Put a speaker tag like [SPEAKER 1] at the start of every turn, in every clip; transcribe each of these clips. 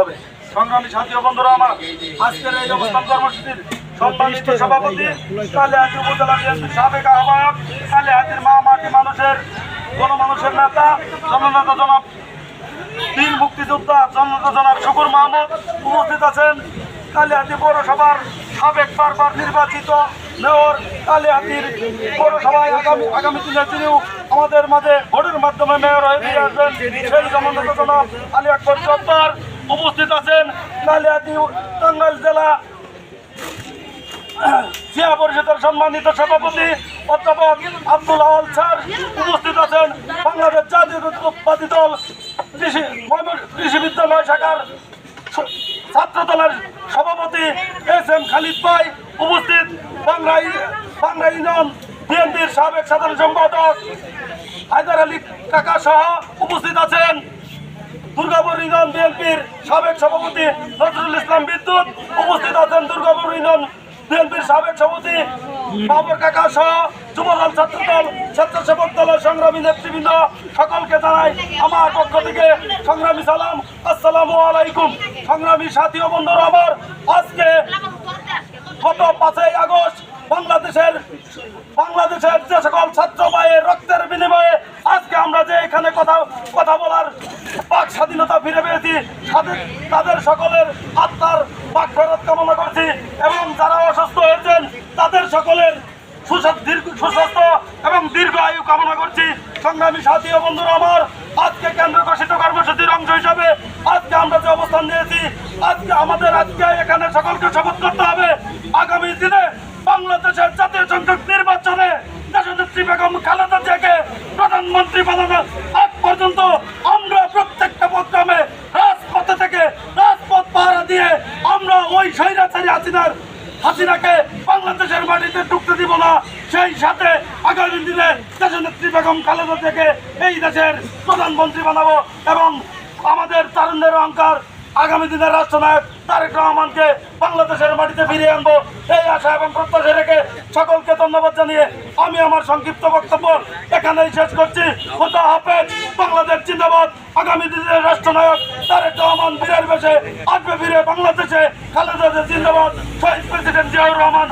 [SPEAKER 1] হবে। সংগ্রামী সাথী বন্ধুরা আমার, আজকের এই অবস্থান কর্মসূচির সম্মানিত সভাপতি কালিহাতি উপজেলা বিএনপির সাবেক আহ্বায়ক, কালিহাতির মা মাটি মানুষের, গণমানুষের নেতা জননেতা জনাব বীর মুক্তিযোদ্ধা জননেতা জনাব শুকুর মাহমুদ উপস্থিত আছেন কালিহাতি পৌরসভার সাবেক বারবার নির্বাচিত মেয়র কালিহাতির পৌরসভায় আগামী আগামী দিনে তিনিও আমাদের মাঝে ভোটের মাধ্যমে মেয়র হয়ে ফিরে আসবেন। সেই জননেতা জনাব আলী আকবর জব্বার উপস্থিত আছেন কালিহাতি টাঙ্গাইল জেলা জিয়া পরিষদের সম্মানিত সভাপতি অধ্যাপক আব্দুল আওয়াল স্যার উপস্থিত আছেন বাংলাদেশ জাতীয়তাবাদী দল কৃষি কৃষি বিদ্যালয় শাখার স- ছাত্র দলের সভাপতি এস এম খালিদ ভাই উপস্থিত বাংলা বাংলা ইউনিয়ন বিএনপির সাবেক সাধারণ সম্পাদক হায়দার আলী কাকা সহ ইউনিয়ন বিএনপির সাবেক সভাপতি নজরুল ইসলাম বিদ্যুৎ, উপস্থিত আছেন দুর্গাপুর ইউনিয়ন বিএনপির সাবেক সভাপতি বাবর কাকা সহ যুবদল ছাত্রদল, স্বেচ্ছাসেবক দলের সংগ্রামী নেতৃবৃন্দ, সকলকে জানাই আমার পক্ষ থেকে সংগ্রামী সালাম। আসসালামু আলাইকুম। সংগ্রামী সাথী ও বন্ধুরা আমার, আজকে গত পাঁচই আগস্ট বাংলাদেশের বাংলাদেশের যে সকল ছাত্র ভাইয়ের রক্তের বিনিময়ে আজকে আমরা যে এখানে কথা কথা বলার বাক স্বাধীনতা ফিরে পেয়েছি তাদের সকলের আত্মার বাক ফেরত কামনা করছি এবং যারা অসুস্থ হয়েছেন, তাদের সকলের দীর্ঘ সুস্বাস্থ্য এবং দীর্ঘ আয়ু কামনা করছি। সংগ্রামী সাথী ও বন্ধুরা আমার, আজকে কেন্দ্র ঘোষিত কর্মসূচির অংশ হিসাবে আজকে আমরা যে অবস্থান নিয়েছি, আজকে আমাদের আজকে এখানে সকলকে শপথ করতে হবে। আগামী দিনে বাংলাদেশের জাতীয় সংসদ নির্বাচনে দেশনেত্রী বেগম খালেদা জিয়াকে প্রধানমন্ত্রী আগ পর্যন্ত স্বৈরাচারী হাসিনার, হাসিনাকে বাংলাদেশের মাটিতে টুকতে দিব না, সেই সাথে আগামী দিনে দেশনেত্রী বেগম খালেদা থেকে এই দেশের প্রধানমন্ত্রী বানাবো এবং আমাদের তারুণ্যের অহংকার আগামী দিনের রাষ্ট্রনায়ক তারেক রহমানকে বাংলাদেশের মাটিতে ফিরিয়ে আনব এই আশা এবং প্রত্যাশা রেখে সকলকে ধন্যবাদ জানিয়ে আমি আমার সংক্ষিপ্ত বক্তব্য এখানেই শেষ করছি। খোদা হাফেজ, বাংলাদেশ জিন্দাবাদ। আগামী দিনের রাষ্ট্রনায়ক তারেক রহমান বীরের বেশে আসবে ফিরে বাংলাদেশে। খালেদা জিন্দাবাদ। শহীদ প্রেসিডেন্ট জিয়াউর রহমান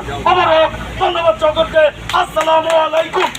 [SPEAKER 1] হোক। ধন্যবাদ সকলকে। আসসালামু আলাইকুম।